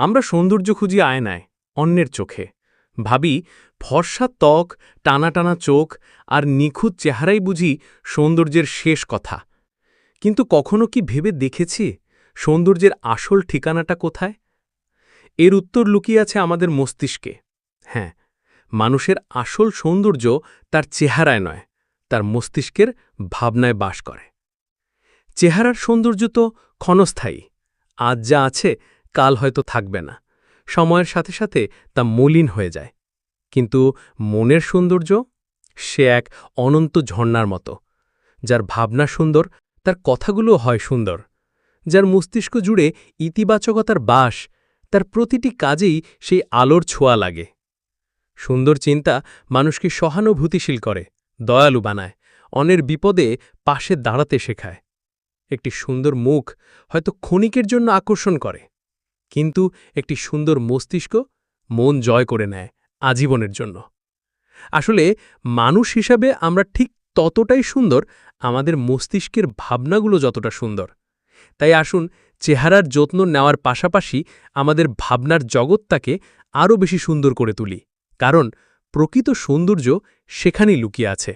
আমরা সৌন্দর্য খুঁজি আয়নায় অন্যের চোখে। ভাবি, ফর্সা ত্বক, টানা টানা চোখ আর নিখুঁত চেহারাই বুঝি সৌন্দর্যের শেষ কথা। কিন্তু কখনো কি ভেবে দেখেছি সৌন্দর্যের আসল ঠিকানাটা কোথায়? এর উত্তর লুকিয়ে আছে আমাদের মস্তিষ্কে। হ্যাঁ মানুষের আসল সৌন্দর্য তার চেহারায় নয়, তার মস্তিষ্কের ভাবনায় বাস করে। চেহারার সৌন্দর্য তো ক্ষণস্থায়ী, আজ যা আছে কাল হয়তো থাকবে না। সময়ের সাথে সাথে তা মলিন হয়ে যায়। কিন্তু মনের সৌন্দর্য, সে এক অনন্ত ঝর্ণার মতো। যার ভাবনা সুন্দর, তার কথাগুলো হয় সুন্দর। যার মস্তিষ্ক জুড়ে ইতিবাচকতার বাস, তার প্রতিটি কাজেই সেই আলোর ছোঁয়া লাগে। সুন্দর চিন্তা মানুষকে সহানুভূতিশীল করে, দয়ালু বানায় অনের বিপদে পাশে দাঁড়াতে শেখায়। একটি সুন্দর মুখ হয়তো ক্ষণিকের জন্য আকর্ষণ করে। কিন্তু একটি সুন্দর মস্তিষ্ক মন জয় করে নেয় আজীবনের জন্য। আসলে মানুষ হিসাবে আমরা ঠিক ততটাই সুন্দর, আমাদের মস্তিষ্কের ভাবনাগুলো যতটা সুন্দর। তাই আসুন, চেহারার যত্ন নেওয়ার পাশাপাশি আমাদের ভাবনার জগৎটাকে আরও বেশি সুন্দর করে তুলি। কারণ প্রকৃত সৌন্দর্য সেখানেই লুকিয়ে আছে।